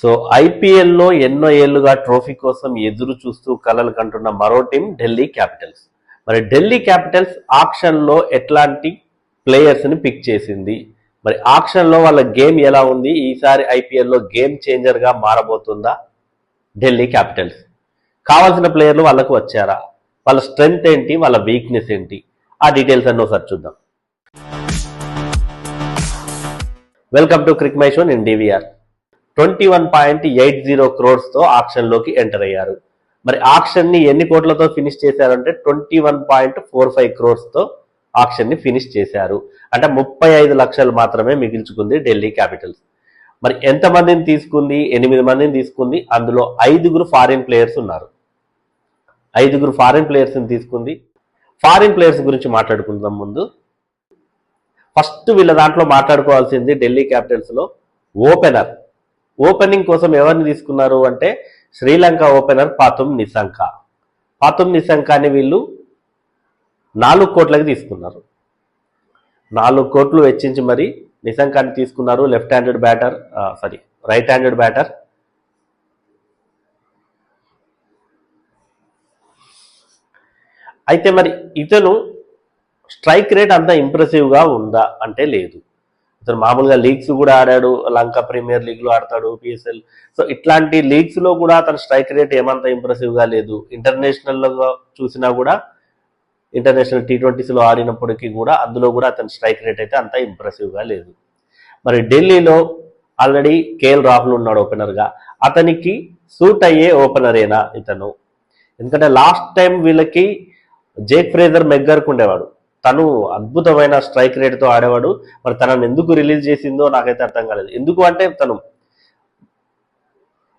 So ఐపీఎల్లో ఎన్నో ఏళ్ళుగా ట్రోఫీ కోసం ఎదురు చూస్తూ కలలు కంటున్న మరో టీం ఢిల్లీ క్యాపిటల్స్. మరి ఢిల్లీ క్యాపిటల్స్ ఆక్షన్లో ఎట్లాంటి ప్లేయర్స్ని పిక్ చేసింది? మరి ఆక్షన్లో వాళ్ళ గేమ్ ఎలా ఉంది? ఈసారి ఐపీఎల్లో గేమ్ చేంజర్గా మారబోతుందా ఢిల్లీ క్యాపిటల్స్? కావాల్సిన ప్లేయర్లు వాళ్ళకు వచ్చారా? వాళ్ళ స్ట్రెంగ్త్ ఏంటి? వాళ్ళ వీక్నెస్ ఏంటి? ఆ డీటెయిల్స్ అన్నీ ఒకసారి చూద్దాం. Welcome to crick my show నేను DVR twenty one point eight zero క్రోర్స్తో ఆక్షన్లోకి ఎంటర్ అయ్యారు. మరి ఆక్షన్ని ఎన్ని కోట్లతో ఫినిష్ చేశారంటే twenty one point four five క్రోర్స్తో ఆక్షన్ని ఫినిష్ చేశారు. అంటే ముప్పై ఐదు లక్షలు మాత్రమే మిగిల్చుకుంది ఢిల్లీ క్యాపిటల్స్. మరి ఎంతమందిని తీసుకుంది? ఎనిమిది మందిని తీసుకుంది. అందులో ఐదుగురు ఫారిన్ ప్లేయర్స్ ఉన్నారు. ఐదుగురు ఫారిన్ ప్లేయర్స్ని తీసుకుంది. ఫారిన్ ప్లేయర్స్ గురించి మాట్లాడుకుందాం ముందు. ఫస్ట్ వీళ్ళ దాంట్లో మాట్లాడుకోవాల్సింది ఢిల్లీ క్యాపిటల్స్లో ఓపెనర్. ఓపెనింగ్ కోసం ఎవరిని తీసుకున్నారు అంటే శ్రీలంక ఓపెనర్ పాతుమ్ నిసంక పాతుమ్ నిసంకాని వీళ్ళు నాలుగు కోట్లకి తీసుకున్నారు. నాలుగు కోట్లు వెచ్చించి మరి నిసంకాన్ని తీసుకున్నారు left handed batter sorry right handed batter. అయితే మరి ఇతను స్ట్రైక్ రేట్ అంత ఇంప్రెసివ్గా ఉందా అంటే లేదు. ఇతను మామూలుగా లీగ్స్ కూడా ఆడాడు లంక ప్రీమియర్ లీగ్లో ఆడతాడు పిఎస్ఎల్. సో ఇట్లాంటి లీగ్స్లో కూడా అతని స్ట్రైక్ రేట్ ఏమంత ఇంప్రెసివ్గా లేదు. ఇంటర్నేషనల్గా చూసినా కూడా ఇంటర్నేషనల్ టీ ట్వంటీస్లో ఆడినప్పటికీ కూడా అందులో కూడా అతని స్ట్రైక్ రేట్ అయితే అంత ఇంప్రెసివ్గా లేదు. మరి ఢిల్లీలో ఆల్రెడీ కేఎల్ రాహుల్ ఉన్నాడు ఓపెనర్గా. అతనికి సూట్ అయ్యే ఓపెనరేనా ఇతను? ఎందుకంటే లాస్ట్ టైం వీళ్ళకి జేక్ ఫ్రేజర్ మెగ్గర్కు ఉండేవాడు. తను అద్భుతమైన స్ట్రైక్ రేట్తో ఆడేవాడు. మరి తనను ఎందుకు రిలీజ్ చేసిందో నాకైతే అర్థం కాలేదు. ఎందుకు అంటే తను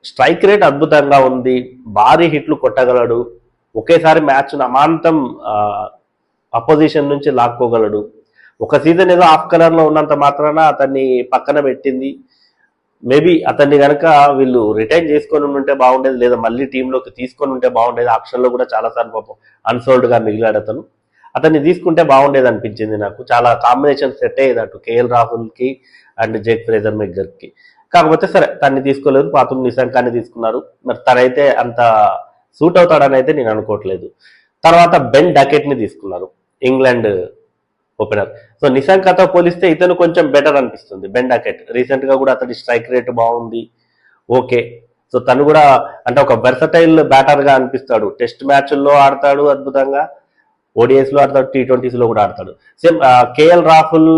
స్ట్రైక్ రేట్ అద్భుతంగా ఉంది భారీ హిట్లు కొట్టగలడు ఒకేసారి మ్యాచ్ అమాంతం అపోజిషన్ నుంచి లాక్కోగలడు. ఒక సీజన్ ఏదో ఆఫ్ కలర్లో ఉన్నంత మాత్రాన అతన్ని పక్కన పెట్టింది. మేబీ అతన్ని కనుక వీళ్ళు రిటైన్ చేసుకొని ఉంటే బాగుండేది లేదా మళ్ళీ టీంలోకి తీసుకొని ఉంటే బాగుండేది ఆప్షన్లో కూడా చాలాసార్లు పాపం అన్సోల్డ్గా మిగిలాడు అతను. అతన్ని తీసుకుంటే బాగుండేది అనిపించింది నాకు. చాలా కాంబినేషన్ సెట్ అయ్యేదట్టు కేఎల్ రాహుల్కి అండ్ జేక్ ఫ్రేజర్ మెగ్గర్కి కాకపోతే సరే తన్ని తీసుకోలేదు పాతం నిశాంకాన్ని తీసుకున్నారు. మరి తనైతే అంత సూట్ అవుతాడని అయితే నేను అనుకోవట్లేదు. తర్వాత బెన్ డకెట్ని తీసుకున్నారు ఇంగ్లాండ్ ఓపెనర్. సో నిశాంకతో పోలిస్తే ఇతను కొంచెం బెటర్ అనిపిస్తుంది బెన్ డకెట్. రీసెంట్గా కూడా అతడి స్ట్రైక్ రేట్ బాగుంది ఓకే. సో తను కూడా అంటే ఒక బెర్సటైల్ బ్యాటర్గా అనిపిస్తాడు. టెస్ట్ మ్యాచ్ల్లో ఆడతాడు అద్భుతంగా. ఓడిఎస్లో ఆడతాడు టీ ట్వంటీస్లో కూడా ఆడతాడు. Same KL Rahul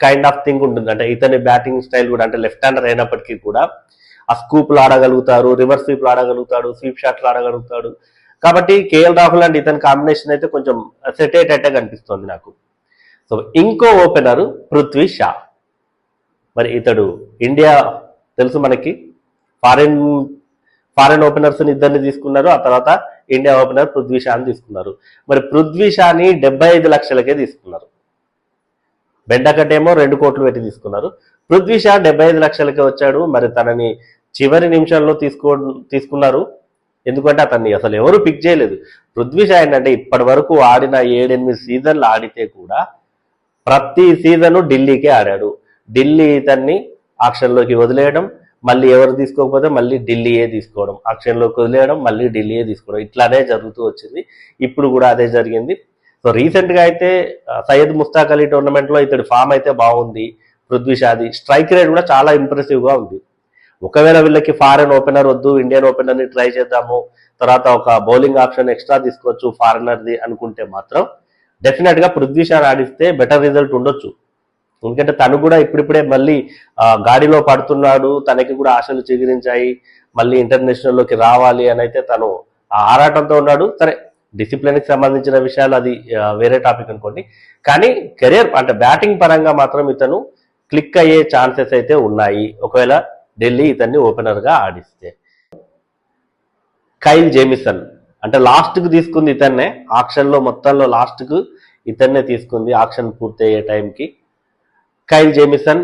kind of thing ఉంటుంది. అంటే ఇతని బ్యాటింగ్ స్టైల్ కూడా అంటే లెఫ్ట్ హ్యాండర్ అయినప్పటికీ కూడా ఆ స్కూప్లు ఆడగలుగుతారు రివర్స్ స్వీప్లు ఆడగలుగుతాడు స్వీప్ షాట్లు ఆడగలుగుతాడు. కాబట్టి కేఎల్ రాహుల్ అండ్ ఇతని కాంబినేషన్ అయితే కొంచెం సెటేట్ అయ్యేటట్టే కనిపిస్తుంది నాకు. సో ఇంకో ఓపెనర్ పృథ్వీ షా. మరి ఇతడు ఇండియా తెలుసు మనకి? ఫారిన్ ఫారెన్ ఓపెనర్స్ ఇద్దరిని తీసుకున్నారు. ఆ తర్వాత ఇండియా ఓపెనర్ పృథ్వీ షాని తీసుకున్నారు. మరి పృథ్వీ షాని డెబ్బై ఐదు లక్షలకే తీసుకున్నారు. బెండకటేమో రెండు కోట్లు పెట్టి తీసుకున్నారు. పృథ్వీ షా డెబ్బై ఐదు లక్షలకే వచ్చాడు. మరి తనని చివరి నిమిషంలో తీసుకో తీసుకున్నారు. ఎందుకంటే అతన్ని అసలు ఎవరు పిక్ చేయలేదు. పృథ్వీ షా ఏంటంటే ఇప్పటి వరకు ఆడిన ఏడెనిమిది సీజన్లు ఆడితే కూడా ప్రతి సీజను ఢిల్లీకే ఆడాడు. ఢిల్లీ ఇతన్ని ఆక్షన్లోకి వదిలేయడం మళ్ళీ ఎవరు తీసుకోకపోతే మళ్ళీ ఢిల్లీయే తీసుకోవడం. ఆక్షన్లోకి వదిలేయడం మళ్ళీ ఢిల్లీయే తీసుకోవడం. ఇట్లానే జరుగుతూ వచ్చింది. ఇప్పుడు కూడా అదే జరిగింది. సో రీసెంట్గా అయితే సయ్యద్ ముస్తాక్ అలీ టోర్నమెంట్లో ఇతడి ఫామ్ అయితే బాగుంది. పృథ్వీషాది స్ట్రైక్ రేట్ కూడా చాలా ఇంప్రెసివ్గా ఉంది. ఒకవేళ వీళ్ళకి ఫారెన్ ఓపెనర్ వద్దు ఇండియన్ ఓపెనర్ని ట్రై చేద్దాము తర్వాత ఒక బౌలింగ్ ఆప్షన్ ఎక్స్ట్రా తీసుకోవచ్చు ఫారెనర్ది అనుకుంటే మాత్రం డెఫినెట్గా పృథ్వీ షా ఆడిస్తే బెటర్ రిజల్ట్ ఉండొచ్చు. ఎందుకంటే తను కూడా ఇప్పుడిప్పుడే మళ్ళీ గాడిలో పడుతున్నాడు. తనకి కూడా ఆశలు చిగురించాయి. మళ్ళీ ఇంటర్నేషనల్లోకి రావాలి అని అయితే తను ఆ ఆరాటంతో ఉన్నాడు. సరే డిసిప్లిన్కి సంబంధించిన విషయాలు అది వేరే టాపిక్ అనుకోండి. కానీ కెరియర్ అంటే బ్యాటింగ్ పరంగా మాత్రం ఇతను క్లిక్ అయ్యే ఛాన్సెస్ అయితే ఉన్నాయి. ఒకవేళ ఢిల్లీ ఇతన్ని ఓపెనర్గా ఆడిస్తే. కైల్ జేమిసన్ అంటే లాస్ట్కు తీసుకుంది ఇతన్నే. ఆక్షన్లో మొత్తంలో లాస్ట్కు ఇతన్నే తీసుకుంది. ఆక్షన్ పూర్తయ్యే టైంకి. Kyle Jamieson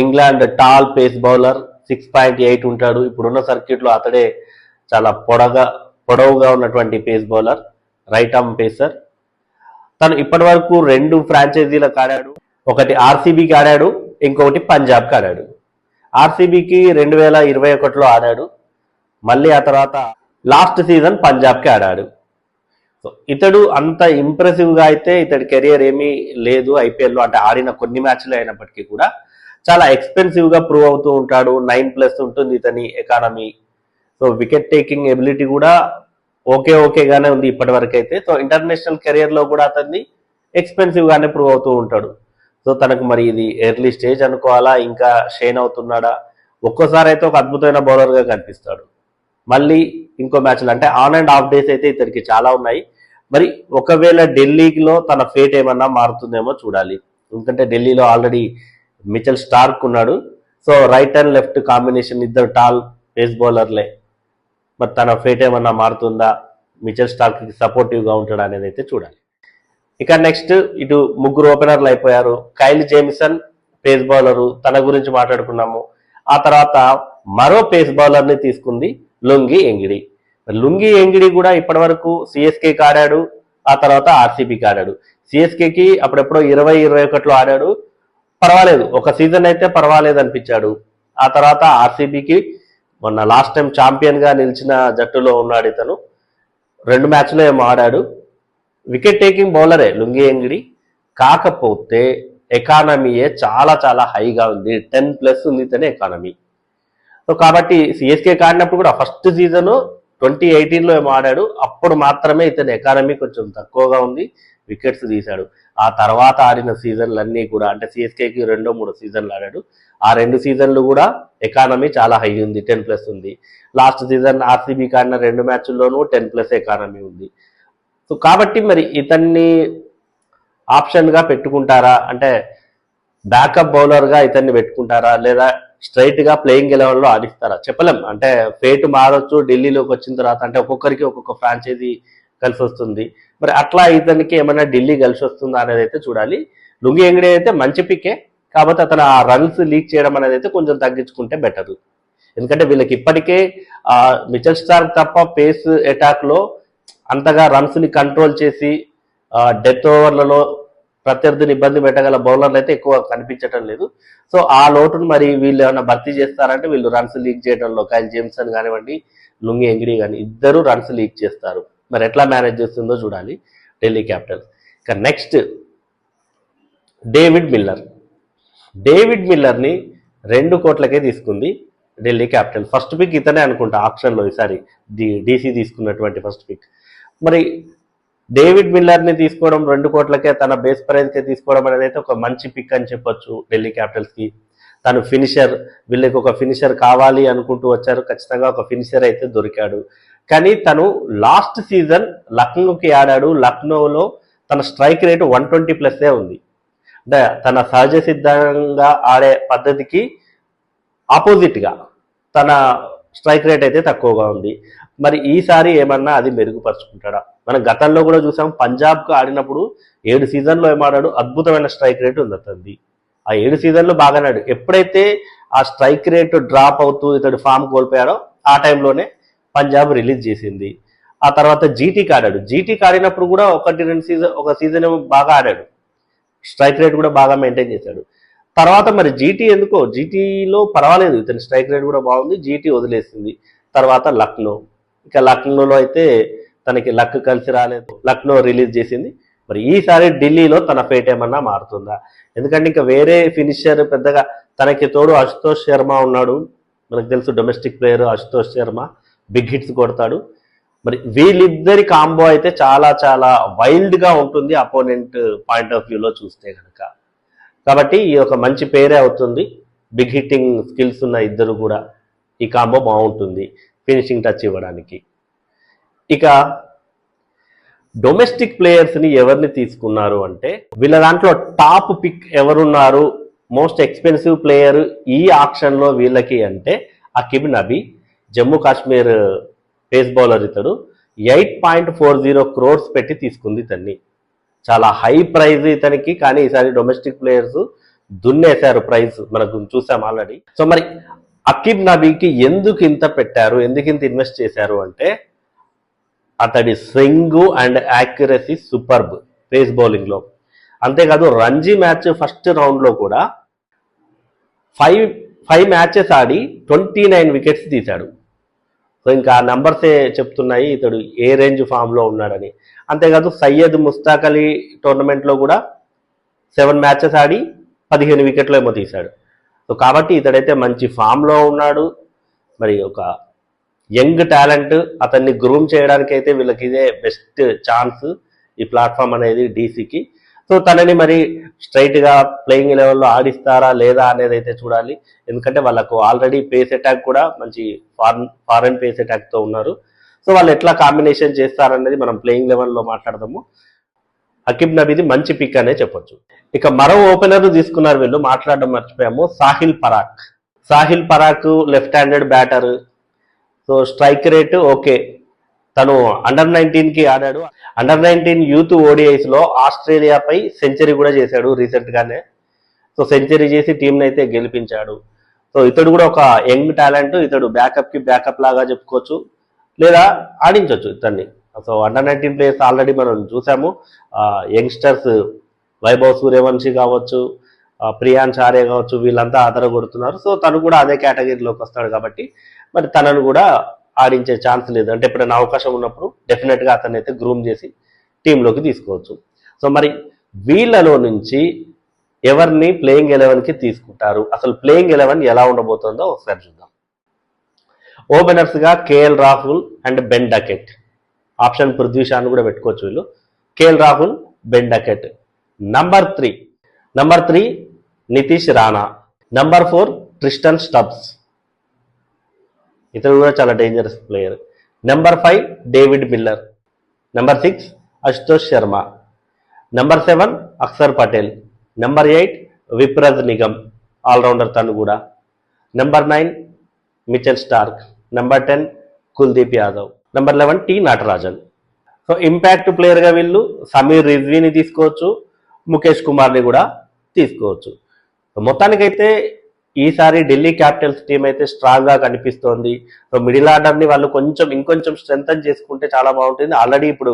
England tall pace bowler six point eight ఉంటాడు. ఇప్పుడున్న సర్క్యూట్లో అతడే చాలా పొడగా పొడవుగా ఉన్నటువంటి pace bowler right arm pacer తను ఇప్పటి వరకు రెండు ఫ్రాంచైజీలకు ఆడాడు ఒకటి ఆర్సీబీకి ఆడాడు ఇంకొకటి పంజాబ్కి ఆడాడు. ఆర్సీబీకి రెండు వేల ఇరవై ఒకటిలో ఆడాడు. మళ్ళీ ఆ తర్వాత లాస్ట్ సీజన్ పంజాబ్కి ఆడాడు. సో ఇతడు అంత ఇంప్రెసివ్గా అయితే ఇతడి కెరియర్ ఏమీ లేదు ఐపీఎల్లో అంటే ఆడిన కొన్ని మ్యాచ్లు అయినప్పటికీ కూడా చాలా ఎక్స్పెన్సివ్గా ప్రూవ్ అవుతూ ఉంటాడు. నైన్ ప్లస్ ఉంటుంది ఇతని economy so wicket taking ability కూడా ఓకే ఓకేగానే ఉంది ఇప్పటి వరకు అయితే. సో ఇంటర్నేషనల్ కెరియర్లో కూడా అతన్ని ఎక్స్పెన్సివ్గానే ప్రూవ్ అవుతూ ఉంటాడు. సో తనకు మరి ఇది ఎర్లీ స్టేజ్ అనుకోవాలా? ఇంకా షేన్ అవుతున్నాడా? ఒక్కోసారి అయితే ఒక అద్భుతమైన బౌలర్గా కనిపిస్తాడు. మళ్ళీ ఇంకో మ్యాచ్లు అంటే ఆన్ అండ్ ఆఫ్ డేస్ అయితే ఇతనికి చాలా ఉన్నాయి. మరి ఒకవేళ ఢిల్లీలో తన ఫేట్ ఏమన్నా మారుతుందేమో చూడాలి. ఎందుకంటే ఢిల్లీలో ఆల్రెడీ మిచెల్ స్టార్క్ ఉన్నాడు. So right and left combination ఇద్దరు టాల్ పేస్ బౌలర్లే మరి తన ఫేట్ ఏమన్నా మారుతుందా? మిచెల్ స్టార్క్ సపోర్టివ్గా సపోర్టివ్ ఉంటాడా అనేది అయితే చూడాలి. ఇక నెక్స్ట్ ఇటు ముగ్గురు ఓపెనర్లు అయిపోయారు. కైల్ జేమిసన్ పేస్ బౌలరు తన గురించి మాట్లాడుకున్నాము. ఆ తర్వాత మరో పేస్ బౌలర్ని తీసుకుంది లుంగి ఎంగిడి. లుంగి ఎంగిడి కూడా ఇప్పటి వరకు సిఎస్కేకి ఆడాడు ఆ తర్వాత ఆర్సీబీకి ఆడాడు. సిఎస్కేకి అప్పుడెప్పుడో ఇరవై ఇరవై ఒకటిలో ఆడాడు. పర్వాలేదు ఒక సీజన్ అయితే పర్వాలేదు అనిపించాడు. ఆ తర్వాత ఆర్సీబీకి మొన్న లాస్ట్ టైం ఛాంపియన్గా నిలిచిన జట్టులో ఉన్నాడు ఇతను. రెండు మ్యాచ్లో ఏమో ఆడాడు. వికెట్ టేకింగ్ బౌలరే లుంగి ఎంగిడి. కాకపోతే ఎకానమీయే చాలా చాలా హైగా ఉంది. టెన్ ప్లస్ ఉంది తనే ఎకానమీ సో కాబట్టి సిఎస్కే ఆడినప్పుడు కూడా ఫస్ట్ సీజన్ ట్వంటీ ఎయిటీన్లో ఏమో ఆడాడు. అప్పుడు మాత్రమే ఇతని ఎకానమీ కొంచెం తక్కువగా ఉంది. వికెట్స్ తీశాడు. ఆ తర్వాత ఆడిన సీజన్లన్నీ కూడా అంటే సిఎస్కేకి రెండో మూడు సీజన్లు ఆడాడు. ఆ రెండు సీజన్లు కూడా ఎకానమీ చాలా హై ఉంది. టెన్ ప్లస్ ఉంది. లాస్ట్ సీజన్ ఆర్సీబీకి ఆడిన రెండు మ్యాచ్ల్లోనూ టెన్ ప్లస్ ఎకానమీ ఉంది. సో కాబట్టి మరి ఇతన్ని ఆప్షన్గా పెట్టుకుంటారా? అంటే బ్యాకప్ బౌలర్గా ఇతన్ని పెట్టుకుంటారా? లేదా స్ట్రైట్గా ప్లేయింగ్ ఎలెవెన్లో ఆడిస్తారా? చెప్పలేం. అంటే ఫేట్ మారొచ్చు ఢిల్లీలోకి వచ్చిన తర్వాత అంటే ఒక్కొక్కరికి ఒక్కొక్క ఫ్రాంచైజీ కలిసి వస్తుంది. మరి అట్లా ఇతనికి ఏమైనా ఢిల్లీ కలిసి వస్తుందా అనేది అయితే చూడాలి. లుంగి ఎంగడే అయితే మంచి పికే కాకపోతే అతను ఆ రన్స్ లీక్ చేయడం అనేది అయితే కొంచెం తగ్గించుకుంటే బెటర్ ఎందుకంటే వీళ్ళకి ఇప్పటికే ఆ మిచల్ స్టార్ తప్ప పేస్ అటాక్లో అంతగా రన్స్ని కంట్రోల్ చేసి డెత్ ఓవర్లలో ప్రత్యర్థిని ఇబ్బంది పెట్టగల బౌలర్లు అయితే ఎక్కువ కనిపించటం లేదు. సో ఆ లోటును మరి వీళ్ళు ఏమైనా భర్తీ చేస్తారంటే వీళ్ళు రన్స్ లీక్ చేయడంలో కైల్ జేమ్సన్ కానివ్వండి లుంగి ఎంగిడి కానీ ఇద్దరు రన్స్ లీక్ చేస్తారు. మరి ఎట్లా మేనేజ్ చేస్తుందో చూడాలి ఢిల్లీ క్యాపిటల్ ఇక నెక్స్ట్ డేవిడ్ మిల్లర్. డేవిడ్ మిల్లర్ని రెండు కోట్లకే తీసుకుంది ఢిల్లీ క్యాపిటల్ ఫస్ట్ పిక్ ఇతనే అనుకుంటా ఆప్షన్లో ఈసారి డి డీసీ తీసుకున్నటువంటి ఫస్ట్ పిక్. మరి డేవిడ్ మిల్లర్ని తీసుకోవడం రెండు కోట్లకే తన బేస్ ప్రైజ్కే తీసుకోవడం అనేది అయితే ఒక మంచి పిక్ అని చెప్పొచ్చు ఢిల్లీ క్యాపిటల్స్కి తను ఫినిషర్ వీళ్ళకి ఒక ఫినిషర్ కావాలి అనుకుంటూ వచ్చారు. ఖచ్చితంగా ఒక ఫినిషర్ అయితే దొరికాడు. కానీ తను లాస్ట్ సీజన్ లక్నోకి ఆడాడు. లక్నోలో తన స్ట్రైక్ రేటు వన్ ట్వంటీ ప్లస్ఏ ఉంది. అంటే తన సహజ సిద్ధంగా ఆడే పద్ధతికి ఆపోజిట్గా తన స్ట్రైక్ రేట్ అయితే తక్కువగా ఉంది. మరి ఈసారి ఏమన్నా అది మెరుగుపరుచుకుంటాడా? మనం గతంలో కూడా చూసాం పంజాబ్కు ఆడినప్పుడు ఏడు సీజన్లో ఏమాడాడు అద్భుతమైన స్ట్రైక్ రేట్ ఉంది అతనిది. ఆ ఏడు సీజన్లో బాగానాడు ఆడాడు. ఎప్పుడైతే ఆ స్ట్రైక్ రేట్ డ్రాప్ అవుతూ ఇతడు ఫామ్ కోల్పోయాడో ఆ టైంలోనే పంజాబ్ రిలీజ్ చేసింది. ఆ తర్వాత జీటీకి ఆడాడు. జీటీకి ఆడినప్పుడు కూడా ఒకటి రెండు సీజన్ ఒక సీజన్ ఏమో బాగా ఆడాడు. స్ట్రైక్ రేట్ కూడా బాగా మెయింటైన్ చేశాడు. తర్వాత మరి జీటీ ఎందుకో? జీటీలో పర్వాలేదు ఇతని స్ట్రైక్ రేట్ కూడా బాగుంది జీటీ వదిలేసింది. తర్వాత లక్నో. ఇక లక్నోలో అయితే తనకి లక్ కలిసి రాలేదు. లక్నో రిలీజ్ చేసింది. మరి ఈసారి ఢిల్లీలో తన ఫేట్ ఏమన్నా మారుతుందా? ఎందుకంటే ఇంకా వేరే ఫినిషర్ పెద్దగా తనకి తోడు అశుతోష్ శర్మ ఉన్నాడు. మనకు తెలుసు domestic player Ashutosh Sharma. Big hits కొడతాడు. మరి వీళ్ళిద్దరి కాంబో అయితే చాలా చాలా వైల్డ్గా ఉంటుంది అపోనెంట్ పాయింట్ ఆఫ్ వ్యూలో చూస్తే కనుక కాబట్టి ఈ ఒక మంచి పేరే అవుతుంది. బిగ్ హిట్టింగ్ స్కిల్స్ ఉన్న ఇద్దరు కూడా ఈ కాంబో బాగుంటుంది. ఫినిషింగ్ టచ్ ఇవ్వడానికి. ఇక డొమెస్టిక్ ప్లేయర్స్ని ఎవరిని తీసుకున్నారు అంటే వీళ్ళ దాంట్లో టాప్ పిక్ ఎవరున్నారు? మోస్ట్ ఎక్స్పెన్సివ్ ప్లేయర్ ఈ ఆక్షన్లో వీళ్ళకి అంటే అకిబ్ నబీ జమ్మూ కాశ్మీర్ పేస్ బౌలర్ ఇతడు. Eight point four zero crores పెట్టి తీసుకుంది ఇతన్ని చాలా హై ప్రైజ్ ఇతనికి కానీ ఈసారి డొమెస్టిక్ ప్లేయర్స్ దున్నేశారు ప్రైజ్ మనకు చూసాం ఆల్రెడీ సో మరి అకిబ్ నబీకి ఎందుకు ఇంత పెట్టారు? ఎందుకు ఇంత ఇన్వెస్ట్ చేశారు అంటే అతడి swing and accuracy superb pace బౌలింగ్లో. అంతేకాదు రంజీ మ్యాచ్ ఫస్ట్ రౌండ్లో కూడా ఫైవ్ ఫైవ్ మ్యాచెస్ ఆడి ట్వంటీ నైన్ వికెట్స్ తీశాడు. సో ఇంకా ఆ నెంబర్సే చెప్తున్నాయి? ఇతడు ఏ రేంజ్ ఫామ్లో ఉన్నాడని. అంతేకాదు సయ్యద్ ముస్తాక్ అలీ టోర్నమెంట్లో కూడా సెవెన్ మ్యాచెస్ ఆడి పదిహేను వికెట్లు ఏమో తీశాడు. సో కాబట్టి ఇతడైతే మంచి ఫామ్లో ఉన్నాడు. మరి ఒక యంగ్ టాలెంట్ అతన్ని గ్రూమ్ చేయడానికి అయితే వీళ్ళకి ఇదే బెస్ట్ ఛాన్స్ ఈ ప్లాట్ఫామ్ అనేది డీసీకి. సో తనని మరి స్ట్రైట్గా ప్లేయింగ్ లెవెల్లో ఆడిస్తారా లేదా అనేది అయితే చూడాలి. ఎందుకంటే వాళ్ళకు ఆల్రెడీ పేస్ అటాక్ కూడా మంచి ఫారెన్ ఫారెన్ పేస్ అటాక్తో ఉన్నారు. సో వాళ్ళు ఎట్లా కాంబినేషన్ చేస్తారనేది మనం ప్లేయింగ్ లెవెల్లో మాట్లాడదాము. హకీబ్ నబీది మంచి పిక్ అనే చెప్పొచ్చు. ఇక మరో ఓపెనర్ తీసుకున్నారు వీళ్ళు మాట్లాడడం మర్చిపోయాము Sahil Parakh Sahil Parakh left handed batter. So strike rate okay తను అండర్ నైన్టీన్కి ఆడాడు. అండర్ నైన్టీన్ యూత్ ఓడిఐస్లో ఆస్ట్రేలియాపై సెంచరీ కూడా చేశాడు రీసెంట్ గానే. సో సెంచరీ చేసి టీంని అయితే గెలిపించాడు. సో ఇతడు కూడా ఒక యంగ్ టాలెంట్ ఇతడు బ్యాకప్కి బ్యాకప్ లాగా చెప్పుకోవచ్చు. లేదా ఆడించవచ్చు ఇతన్ని. So under nineteen players already మనం చూసాము. యంగ్స్టర్స్ వైభవ్ సూర్యవంశీ కావచ్చు ఆ, ప్రియాన్ కావచ్చు వీళ్ళంతా ఆదర కొడుతున్నారు సో తను కూడా అదే కేటగిరీలోకి వస్తాడు కాబట్టి మరి తనను కూడా ఆడించే ఛాన్స్ లేదు. అంటే ఎప్పుడైనా అవకాశం ఉన్నప్పుడు డెఫినెట్గా అతన్ని అయితే గ్రూమ్ చేసి టీంలోకి తీసుకోవచ్చు. సో మరి వీళ్ళలో నుంచి ఎవరిని ప్లేయింగ్ ఎలెవెన్కి తీసుకుంటారు? అసలు ప్లేయింగ్ ఎలెవెన్ ఎలా ఉండబోతుందో ఒకసారి చూద్దాం. ఓపెనర్స్గా KL Rahul and Ben Duckett option Prithvi షాను కూడా పెట్టుకోవచ్చు వీళ్ళు. KL Rahul Ben Duckett number three number three Nitish Rana number four Tristan Stubbs ఇతను కూడా చాలా dangerous player number five David Miller number six Ashutosh Sharma number seven Axar Patel number eight Vipraj Nigam all rounder తను కూడా. Number nine Mitchell Starc number ten Kuldeep Yadav number eleven T Natarajan so impact ప్లేయర్గా వీళ్ళు సమీర్ రిజ్వీని తీసుకోవచ్చు ముఖేష్ కుమార్ని కూడా తీసుకోవచ్చు. మొత్తానికైతే ఈసారి ఢిల్లీ క్యాపిటల్స్ టీం అయితే స్ట్రాంగ్గా కనిపిస్తోంది. సో మిడిల్ ఆర్డర్ని వాళ్ళు కొంచెం ఇంకొంచెం స్ట్రెంగ్ చేసుకుంటే చాలా బాగుంటుంది. ఆల్రెడీ ఇప్పుడు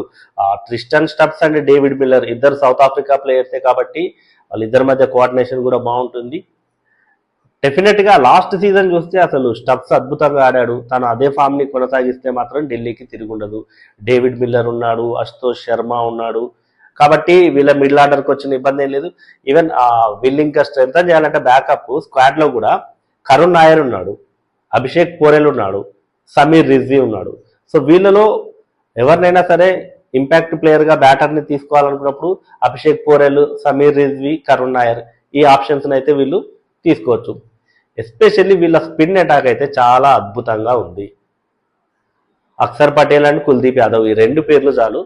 Tristan Stubbs and David Miller ఇద్దరు సౌత్ ఆఫ్రికా ప్లేయర్సే కాబట్టి వాళ్ళిద్దరి మధ్య కోఆర్డినేషన్ కూడా బాగుంటుంది. డెఫినెట్గా లాస్ట్ సీజన్ చూస్తే అసలు స్టబ్స్ అద్భుతంగా ఆడాడు. తను అదే ఫామ్ని కొనసాగిస్తే మాత్రం ఢిల్లీకి తిరిగి ఉండదు. డేవిడ్ మిల్లర్ ఉన్నాడు అశుతోష్ శర్మ ఉన్నాడు. కాబట్టి వీళ్ళ మిడిల్ ఆర్డర్కి వచ్చిన ఇబ్బంది ఏం లేదు. ఈవెన్ ఆ వీళ్ళు ఇంకా స్ట్రెంగ్ చేయాలంటే బ్యాకప్ స్క్వాడ్లో కూడా కరుణ్ నాయర్ ఉన్నాడు అభిషేక్ పోరెల్ ఉన్నాడు సమీర్ రిజ్వీ ఉన్నాడు. సో వీళ్ళలో ఎవరినైనా సరే ఇంపాక్ట్ ప్లేయర్గా బ్యాటర్ని తీసుకోవాలనుకున్నప్పుడు అభిషేక్ పోరెల్ సమీర్ రిజ్వీ కరుణ్ నాయర్ ఈ ఆప్షన్స్ని అయితే వీళ్ళు తీసుకోవచ్చు. ఎస్పెషల్లీ వీళ్ళ స్పిన్ అటాక్ అయితే చాలా అద్భుతంగా ఉంది. అక్షర్ పటేల్ అండ్ కుల్దీప్ యాదవ్ ఈ రెండు పేర్లు చాలు.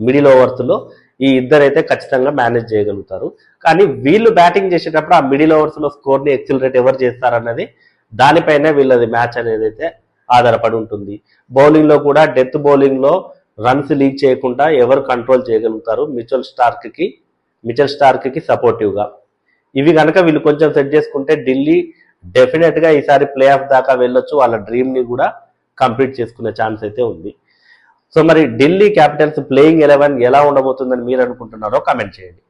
మిడిల్ ఓవర్స్లో ఈ ఇద్దరైతే ఖచ్చితంగా మేనేజ్ చేయగలుగుతారు. కానీ వీళ్ళు బ్యాటింగ్ చేసేటప్పుడు ఆ మిడిల్ ఓవర్స్లో స్కోర్ని ఎక్సిలరేట్ ఎవరు చేస్తారన్నది దానిపైనే వీళ్ళది మ్యాచ్ అనేది అయితే ఆధారపడి ఉంటుంది. బౌలింగ్లో కూడా డెత్ బౌలింగ్లో రన్స్ లీక్ చేయకుండా ఎవరు కంట్రోల్ చేయగలుగుతారు? మిచల్ స్టార్క్కి మిచల్ స్టార్క్కి సపోర్టివ్గా ఇవి కనుక వీళ్ళు కొంచెం సెట్ చేసుకుంటే ఢిల్లీ డెఫినెట్గా ఈసారి ప్లే ఆఫ్ దాకా వెళ్ళొచ్చు. వాళ్ళ డ్రీమ్ని కూడా కంప్లీట్ చేసుకునే ఛాన్స్ అయితే ఉంది. సో మరి ఢిల్లీ క్యాపిటల్స్ ప్లేయింగ్ ఎలెవెన్ ఎలా ఉండబోతుందని మీరు అనుకుంటున్నారో కామెంట్ చేయండి.